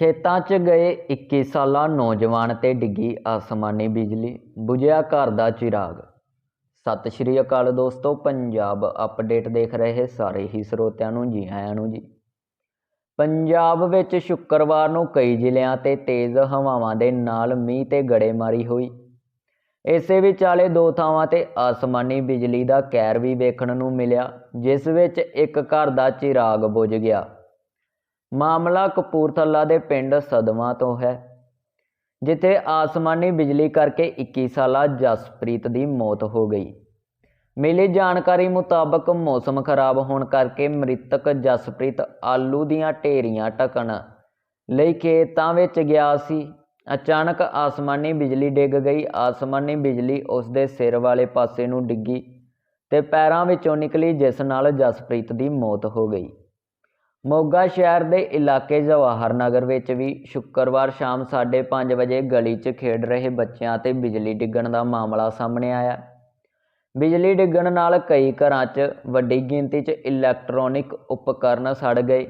ਖੇਤਾਂ 'ਚ ਗਏ 21 ਸਾਲਾ ਨੌਜਵਾਨ ਤੇ ਡਿੱਗੀ ਆਸਮਾਨੀ ਬਿਜਲੀ, ਬੁਝਿਆ ਘਰ ਦਾ ਚਿਰਾਗ। ਸਤਿ ਸ਼੍ਰੀ ਅਕਾਲ ਦੋਸਤੋ, ਪੰਜਾਬ ਅਪਡੇਟ ਦੇਖ ਰਹੇ ਸਾਰੇ ਹੀ ਸਰੋਤਿਆਂ ਨੂੰ, ਜੀ ਆਇਆਂ ਨੂੰ ਜੀ। ਪੰਜਾਬ ਵਿੱਚ ਸ਼ੁੱਕਰਵਾਰ ਨੂੰ ਕਈ ਜ਼ਿਲ੍ਹਿਆਂ ਤੇ ਤੇਜ਼ ਹਵਾਵਾਂ ਦੇ ਨਾਲ ਮੀਂਹ ਤੇ ਗੜੇਮਾਰੀ ਹੋਈ। ਇਸੇ ਵਿਚਾਲੇ ਦੋ ਥਾਵਾਂ ਤੇ ਆਸਮਾਨੀ ਬਿਜਲੀ ਦਾ ਕਹਿਰ ਵੀ ਵੇਖਣ ਨੂੰ ਮਿਲਿਆ, ਜਿਸ ਵਿੱਚ ਇੱਕ ਘਰ ਦਾ ਚਿਰਾਗ ਬੁਝ ਗਿਆ। ਮਾਮਲਾ ਕਪੂਰਥਲਾ ਦੇ ਪਿੰਡ ਸਦਮਾ ਤੋਂ ਹੈ, ਜਿੱਥੇ ਆਸਮਾਨੀ ਬਿਜਲੀ ਕਰਕੇ 21 ਸਾਲਾ ਜਸਪ੍ਰੀਤ ਦੀ ਮੌਤ ਹੋ ਗਈ। ਮਿਲੀ ਜਾਣਕਾਰੀ ਮੁਤਾਬਕ ਮੌਸਮ ਖਰਾਬ ਹੋਣ ਕਰਕੇ ਮ੍ਰਿਤਕ ਜਸਪ੍ਰੀਤ ਆਲੂ ਦੀਆਂ ਢੇਰੀਆਂ ਢਕਣ ਲਈ ਖੇਤਾਂ ਵਿੱਚ ਗਿਆ ਸੀ। ਅਚਾਨਕ ਆਸਮਾਨੀ ਬਿਜਲੀ ਡਿੱਗ ਗਈ। ਆਸਮਾਨੀ ਬਿਜਲੀ ਉਸ ਦੇ ਸਿਰ ਵਾਲੇ ਪਾਸੇ ਨੂੰ ਡਿੱਗੀ ਤੇ ਪੈਰਾਂ ਵਿੱਚੋਂ ਨਿਕਲੀ, ਜਿਸ ਨਾਲ ਜਸਪ੍ਰੀਤ ਦੀ ਮੌਤ ਹੋ ਗਈ। ਮੋਗਾ ਸ਼ਹਿਰ ਦੇ ਇਲਾਕੇ ਜਵਾਹਰ ਨਗਰ ਵਿੱਚ ਵੀ ਸ਼ੁੱਕਰਵਾਰ ਸ਼ਾਮ 5:30 ਵਜੇ ਗਲੀ 'ਚ ਖੇਡ ਰਹੇ ਬੱਚਿਆਂ ਤੇ ਬਿਜਲੀ ਡਿੱਗਣ ਦਾ ਮਾਮਲਾ ਸਾਹਮਣੇ ਆਇਆ। ਬਿਜਲੀ ਡਿੱਗਣ ਨਾਲ ਕਈ ਘਰਾਂ 'ਚ ਵੱਡੀ ਗਿਣਤੀ 'ਚ ਇਲੈਕਟ੍ਰੋਨਿਕ ਉਪਕਰਨ ਸੜ ਗਏ।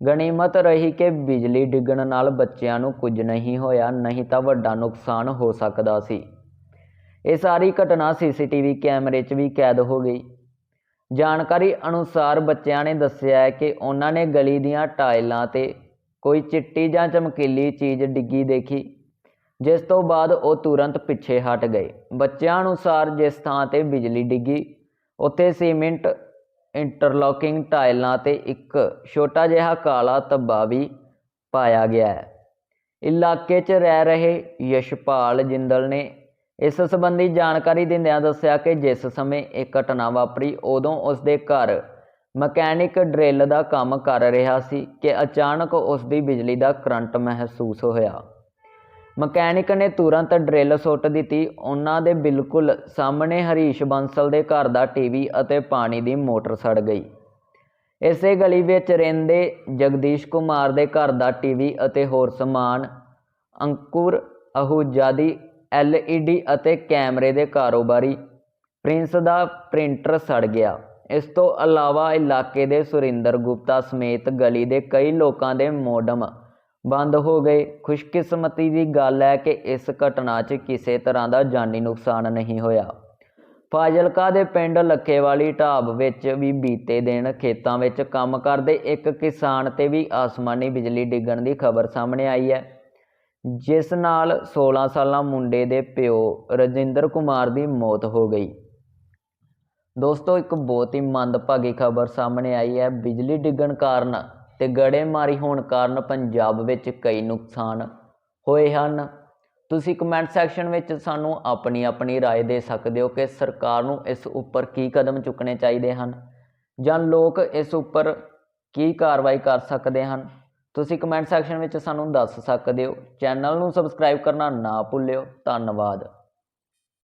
ਗਣੀਮਤ ਰਹੀ ਕਿ ਬਿਜਲੀ ਡਿੱਗਣ ਨਾਲ ਬੱਚਿਆਂ ਨੂੰ ਕੁਝ ਨਹੀਂ ਹੋਇਆ, ਨਹੀਂ ਤਾਂ ਵੱਡਾ ਨੁਕਸਾਨ ਹੋ ਸਕਦਾ ਸੀ। ਇਹ ਸਾਰੀ ਘਟਨਾ ਸੀਸੀਟੀਵੀ ਕੈਮਰੇ 'ਚ ਵੀ ਕੈਦ ਹੋ ਗਈ। ਜਾਣਕਾਰੀ ਅਨੁਸਾਰ ਬੱਚਿਆਂ ਨੇ ਦੱਸਿਆ ਹੈ ਕਿ ਉਹਨਾਂ ਨੇ ਗਲੀ ਦੀਆਂ ਟਾਇਲਾਂ ਤੇ ਕੋਈ ਚਿੱਟੀ ਜਾਂ ਚਮਕੀਲੀ ਚੀਜ਼ ਡਿੱਗੀ ਦੇਖੀ, ਜਿਸ ਤੋਂ ਬਾਅਦ ਉਹ ਤੁਰੰਤ ਪਿੱਛੇ ਹਟ ਗਏ। ਬੱਚਿਆਂ ਅਨੁਸਾਰ ਜਿਸ ਥਾਂ ਤੇ ਬਿਜਲੀ ਡਿੱਗੀ, ਉੱਥੇ ਸੀਮੈਂਟ ਇੰਟਰਲੋਕਿੰਗ ਟਾਇਲਾਂ ਤੇ ਇੱਕ ਛੋਟਾ ਜਿਹਾ ਕਾਲਾ ਧੱਬਾ ਵੀ ਪਾਇਆ ਗਿਆ ਹੈ। ਇਲਾਕੇ 'ਚ ਰਹਿ ਰਹੇ ਯਸ਼ਪਾਲ ਜਿੰਦਲ ਨੇ ਇਸ ਸੰਬੰਧੀ ਜਾਣਕਾਰੀ ਦਿੰਦਿਆਂ ਦੱਸਿਆ ਕਿ ਜਿਸ ਸਮੇਂ ਇਹ ਘਟਨਾ ਵਾਪਰੀ, ਉਦੋਂ ਉਸ ਦੇ ਘਰ ਮਕੈਨਿਕ ਡਰਿੱਲ ਦਾ ਕੰਮ ਕਰ ਰਿਹਾ ਸੀ ਕਿ ਅਚਾਨਕ ਉਸ ਦੀ ਬਿਜਲੀ ਦਾ ਕਰੰਟ ਮਹਿਸੂਸ ਹੋਇਆ। ਮਕੈਨਿਕ ਨੇ ਤੁਰੰਤ ਡਰਿੱਲ ਸੁੱਟ ਦਿੱਤੀ। ਉਹਨਾਂ ਦੇ ਬਿਲਕੁਲ ਸਾਹਮਣੇ ਹਰੀਸ਼ ਬੰਸਲ ਦੇ ਘਰ ਦਾ ਟੀਵੀ ਅਤੇ ਪਾਣੀ ਦੀ ਮੋਟਰ ਸੜ ਗਈ। ਇਸੇ ਗਲੀ ਵਿੱਚ ਰਹਿੰਦੇ ਜਗਦੀਸ਼ ਕੁਮਾਰ ਦੇ ਘਰ ਦਾ ਟੀਵੀ ਅਤੇ ਹੋਰ ਸਮਾਨ ਅੰਕੁਰ ਅਹੂਜਾ ਦੀ LED ਅਤੇ ਕੈਮਰੇ ਦੇ ਕਾਰੋਬਾਰੀ ਪ੍ਰਿੰਸ ਦਾ ਪ੍ਰਿੰਟਰ ਸੜ ਗਿਆ। ਇਸ ਤੋਂ ਇਲਾਵਾ ਇਲਾਕੇ ਦੇ ਸੁਰਿੰਦਰ ਗੁਪਤਾ ਸਮੇਤ ਗਲੀ ਦੇ ਕਈ ਲੋਕਾਂ ਦੇ ਮੋਡਮ ਬੰਦ ਹੋ ਗਏ। ਖੁਸ਼ਕਿਸਮਤੀ ਦੀ ਗੱਲ ਹੈ ਕਿ ਇਸ ਘਟਨਾ 'ਚ ਕਿਸੇ ਤਰ੍ਹਾਂ ਦਾ ਜਾਨੀ ਨੁਕਸਾਨ ਨਹੀਂ ਹੋਇਆ। ਫਾਜ਼ਿਲਕਾ ਦੇ ਪਿੰਡ ਲੱਖੇਵਾਲੀ ਢਾਬ ਵਿੱਚ ਵੀ ਬੀਤੇ ਦਿਨ ਖੇਤਾਂ ਵਿੱਚ ਕੰਮ ਕਰਦੇ ਇੱਕ ਕਿਸਾਨ ਤੇ ਵੀ ਆਸਮਾਨੀ ਬਿਜਲੀ ਡਿੱਗਣ ਦੀ ਖਬਰ ਸਾਹਮਣੇ ਆਈ ਹੈ। ਜਿਸ ਨਾਲ 16 ਸਾਲਾਂ ਮੁੰਡੇ ਦੇ ਪਿਓ ਰਜਿੰਦਰ ਕੁਮਾਰ ਦੀ ਮੌਤ ਹੋ ਗਈ ਦੋਸਤੋ ਇੱਕ ਬਹੁਤ ਹੀ ਮੰਦਭਾਗੀ ਖਬਰ ਸਾਹਮਣੇ ਆਈ ਹੈ ਬਿਜਲੀ ਡਿੱਗਣ ਕਾਰਨ ਤੇ ਗੜੇਮਾਰੀ ਹੋਣ ਕਾਰਨ ਪੰਜਾਬ ਵਿੱਚ ਕਈ ਨੁਕਸਾਨ ਹੋਏ ਹਨ ਤੁਸੀਂ ਕਮੈਂਟ ਸੈਕਸ਼ਨ ਵਿੱਚ ਸਾਨੂੰ ਆਪਣੀ ਆਪਣੀ رائے ਦੇ ਸਕਦੇ ਹੋ ਕਿ ਸਰਕਾਰ ਨੂੰ ਇਸ ਉੱਪਰ ਕੀ ਕਦਮ ਚੁੱਕਣੇ ਚਾਹੀਦੇ ਹਨ ਜਾਂ ਲੋਕ ਇਸ ਉੱਪਰ ਕੀ ਕਾਰਵਾਈ ਕਰ ਸਕਦੇ ਹਨ ਤੁਸੀਂ ਕਮੈਂਟ ਸੈਕਸ਼ਨ ਵਿੱਚ ਸਾਨੂੰ ਦੱਸ ਸਕਦੇ ਹੋ। ਚੈਨਲ ਨੂੰ ਸਬਸਕ੍ਰਾਈਬ ਕਰਨਾ ਨਾ ਭੁੱਲਿਓ। ਧੰਨਵਾਦ।